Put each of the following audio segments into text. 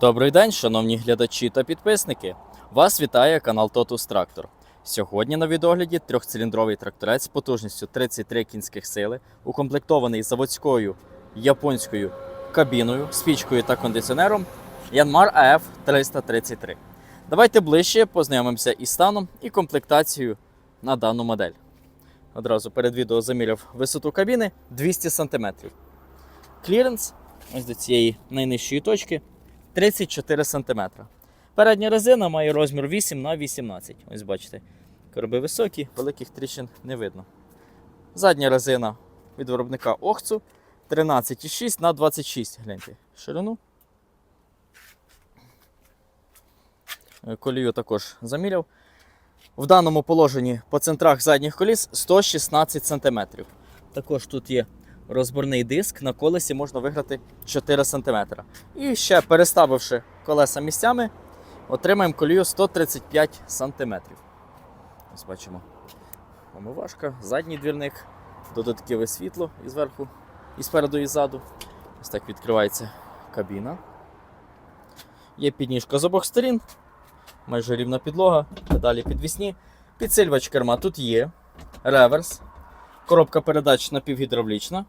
Добрий день, шановні глядачі та підписники. Вас вітає канал Totus Tractor. Сьогодні на відогляді трьохциліндровий тракторець потужністю 33 кінських сили, укомплектований заводською японською кабіною, спічкою та кондиціонером Yanmar AF 333. Давайте ближче познайомимося із станом і комплектацією на дану модель. Одразу перед відео заміряв висоту кабіни 200 см. Кліренс ось до цієї найнижчої точки 34 см. Передня резина має розмір 8 на 18 Ось бачите, короби високі, великих тріщин не видно. Задня резина від виробника Охцу 13,6 на 26 Гляньте, ширину. Е, Колію також заміряв. В даному положенні по центрах задніх коліс 116 см. Також тут є розборний диск, на колесі можна виграти 4 см. І ще переставивши колеса місцями, отримаємо колію 135 см. Ось бачимо. Омивашка, задній двірник, додаткове світло і зверху, і спереду, і ззаду. Ось так відкривається кабіна. Є підніжка з обох сторін, майже рівна підлога, педалі підвісні. Підсилювач керма тут є. Реверс. Коробка передач напівгідравлічна.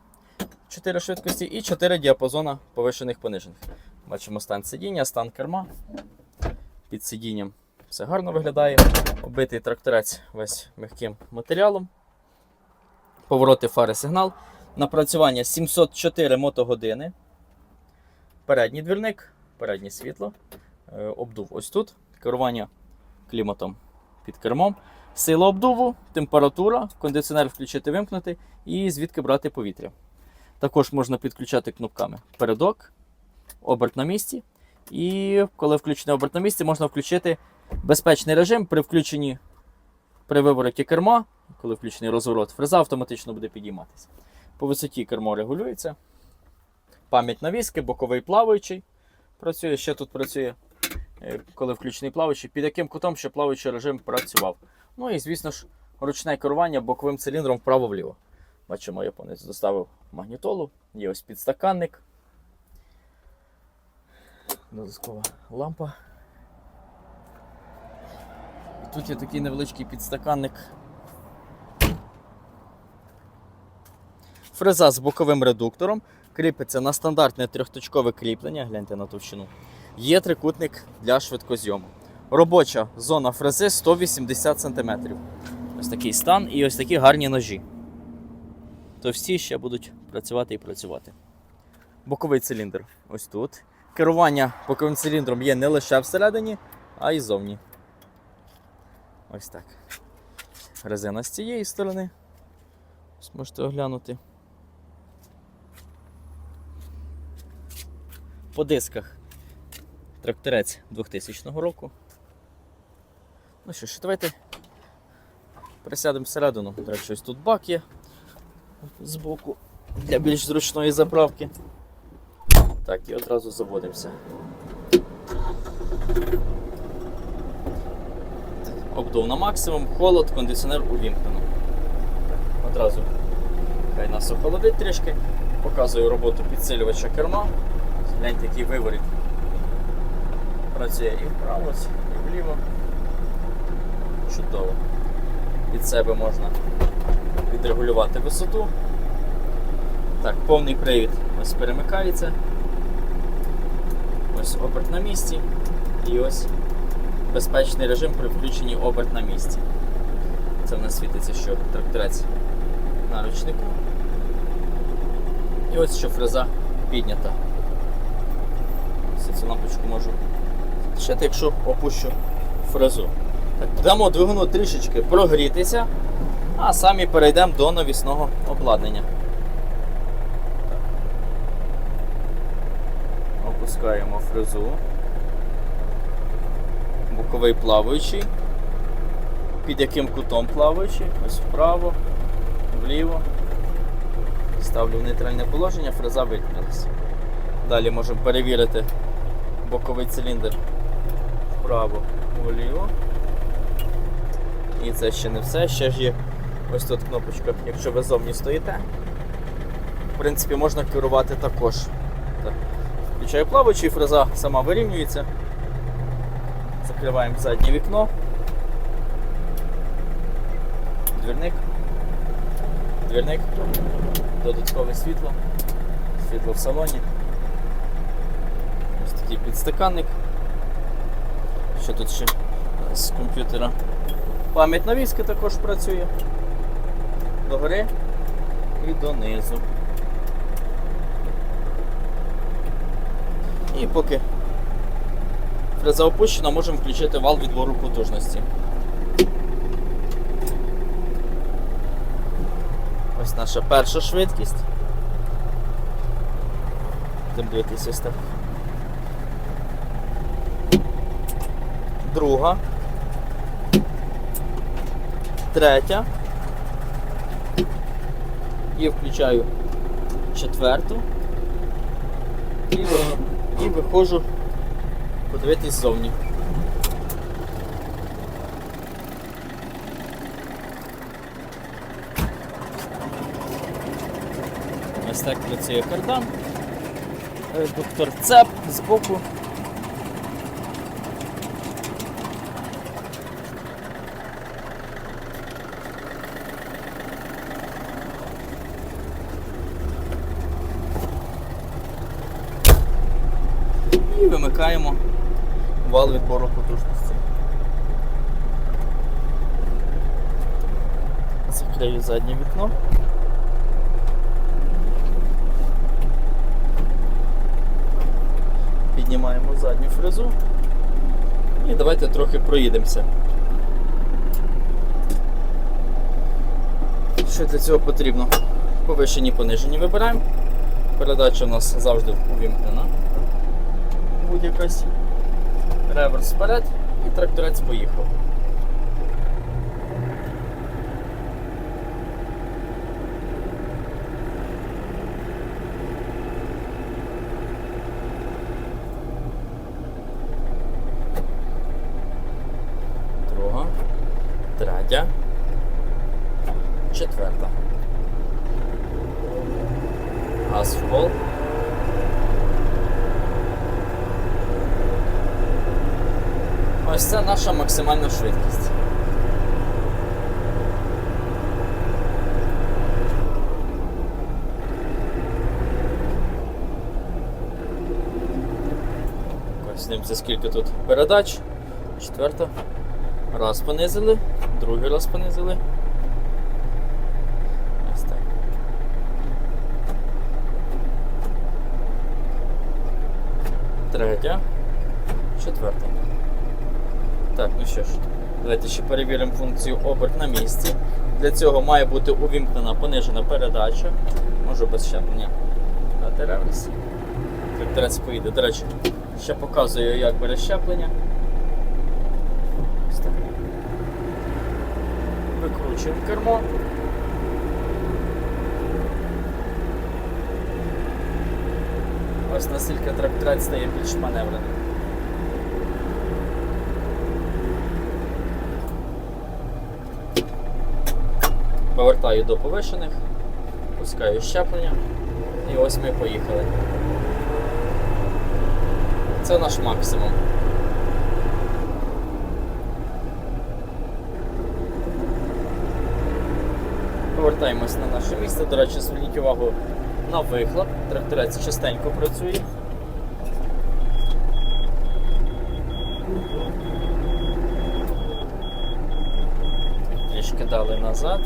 4 швидкості і 4 діапазона повишених понижених. Бачимо стан сидіння, стан керма. Під сидінням все гарно виглядає. Оббитий тракторець весь м'яким матеріалом. Повороти фари сигнал. Напрацювання 704 мотогодини. Передній двірник, переднє світло. Е, Обдув ось тут. Керування кліматом під кермом. Сила обдуву, температура, кондиціонер включити вимкнути і звідки брати повітря. Також можна підключати кнопками передок, оберт на місці. І коли включений оберт на місці, можна включити безпечний режим при включенні при вивороті керма, коли включений розворот, фреза автоматично буде підійматися. По висоті кермо регулюється. Пам'ять навіски, боковий плаваючий. Працює, ще тут працює, е, коли включений плаваючий, під яким кутом ще плаваючий режим працював. Ну і, звісно ж, ручне керування боковим циліндром вправо-вліво. Бачимо, японець доставив магнітолу, є ось підстаканник. Додаткова лампа. І тут є такий невеличкий підстаканник. Фреза з боковим редуктором кріпиться на стандартне трьохточкове кріплення, гляньте на товщину. Є трикутник для швидкозйому. Робоча зона фрези 180 см. Ось такий стан і ось такі гарні ножі то всі ще будуть працювати і працювати. Боковий циліндр ось тут. Керування боковим циліндром є не лише всередині, а й зовні. Ось так. Резина з цієї сторони. Ось можете оглянути. По дисках тракторець 2000 року. Ну що ж, давайте присядемо всередину. До речі, ось тут бак є збоку для більш зручної заправки. Так, і одразу заводимося. Обдув на максимум, холод, кондиціонер увімкнено. Одразу хай нас охолодить трішки. Показую роботу підсилювача керма. Гляньте, який виворіт. Працює і вправо, і вліво. Чудово. Від себе можна відрегулювати висоту. Так, повний привід ось перемикається. Ось оберт на місці. І ось безпечний режим при включенні оберт на місці. Це в нас світиться, що тракторець на ручнику. І ось що фреза піднята. Ось цю лампочку можу ще якщо опущу фрезу. Так, Дамо двигуну трішечки прогрітися а самі перейдемо до навісного обладнання. Опускаємо фрезу. Боковий плаваючий. Під яким кутом плаваючий? Ось вправо, вліво. Ставлю в нейтральне положення, фреза вимкнулася. Далі можемо перевірити боковий циліндр вправо, вліво. І це ще не все, ще ж є Ось тут кнопочка, якщо ви зовні стоїте. В принципі, можна керувати також. Так. Включаю плаваючий, фреза сама вирівнюється. Закриваємо заднє вікно. Двірник. Двірник. Додаткове світло. Світло в салоні. Ось такий підстаканник. Що тут ще з комп'ютера? Пам'ять на навіски також працює. Догори і донизу. І поки фреза опущена, можемо включити вал відбору потужності. Ось наша перша швидкість. Будемо дивитися так. Друга. Третя. І включаю четверту. І, і виходжу подивитись ззовні. Ось так працює кардан. Редуктор цеп збоку. І вимикаємо вал відбору потужності. Закрию заднє вікно. Піднімаємо задню фрезу. І давайте трохи проїдемося. Що для цього потрібно? Повишені, понижені вибираємо. Передача у нас завжди увімкнена. Будь-якась. Реверс вперед і тракторець поїхав. Друга, третя, четверта. Газ в пол. Ось це наша максимальна швидкість. Ось дивимося, скільки тут передач. Четверта. Раз понизили, другий раз понизили. Ось так. Третя. Четверта. Так, ну що ж, давайте ще перевіримо функцію оберт на місці. Для цього має бути увімкнена понижена передача. Може без щеплення. Дати реверс. Тракторець поїде. До речі, ще показую, як бере щеплення. Викручуємо кермо. Ось наскільки тракторець стає більш маневреним. Повертаю до повишених, пускаю щеплення і ось ми поїхали. Це наш максимум. Повертаємось на наше місце. До речі, зверніть увагу на вихлоп. Тракторець частенько працює. Трішки дали назад,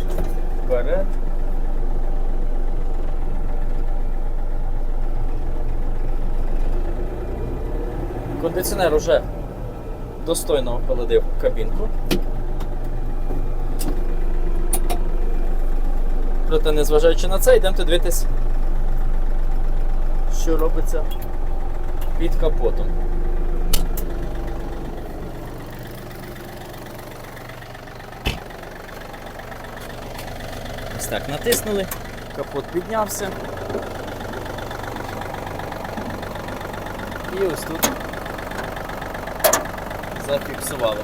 вперед. Кондиціонер уже достойно охолодив кабінку. Проте, незважаючи на це, йдемо дивитись, що робиться під капотом. Ось так натиснули, капот піднявся. І ось тут зафіксували.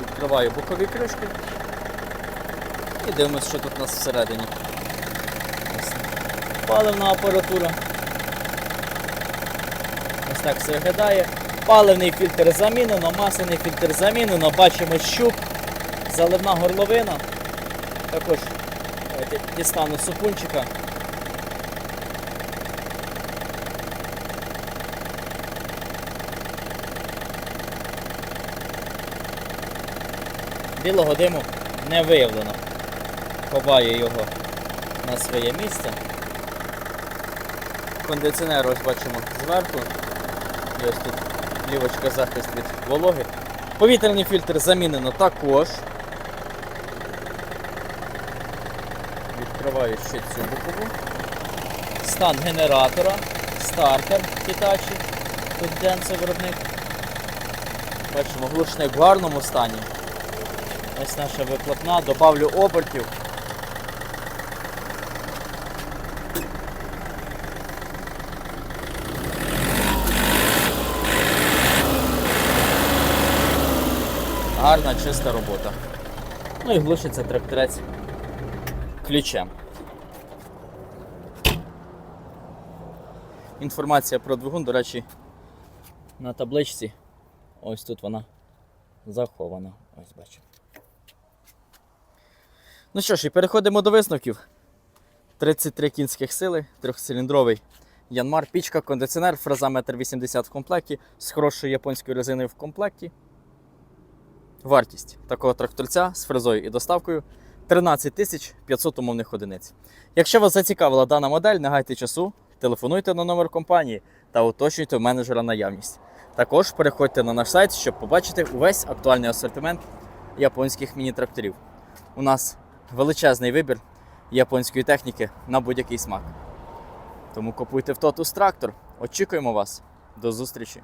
Відкриваю бокові кришки і дивимося, що тут у нас всередині. Паливна апаратура. Ось так все виглядає. Паливний фільтр замінено, масляний фільтр замінено, бачимо щуп, заливна горловина. Також дістану супунчика. Білого диму не виявлено. Ховаю його на своє місце. Кондиціонер ось бачимо зверху. І ось тут плівочка захист від вологи. Повітряний фільтр замінено також. Відкриваю ще цю бокову. Стан генератора, стартер Hitachi. Тут Денце виробник. Бачимо, глушник в гарному стані. Ось наша вихлопна, добавлю обертів. Гарна, чиста робота. Ну і глушиться тракторець ключем. Інформація про двигун, до речі, на табличці. Ось тут вона захована. Ось бачу. Ну що ж, і переходимо до висновків. 33 кінських сили, трьохциліндровий Янмар, пічка, кондиціонер, фреза 1,80 м в комплекті з хорошою японською резиною в комплекті. Вартість такого тракторця з фрезою і доставкою 13 500 умовних одиниць. Якщо вас зацікавила дана модель, не гайте часу, телефонуйте на номер компанії та уточнюйте в менеджера наявність. Також переходьте на наш сайт, щоб побачити увесь актуальний асортимент японських міні-тракторів. У нас величезний вибір японської техніки на будь-який смак. Тому купуйте в Totus трактор. Очікуємо вас. До зустрічі!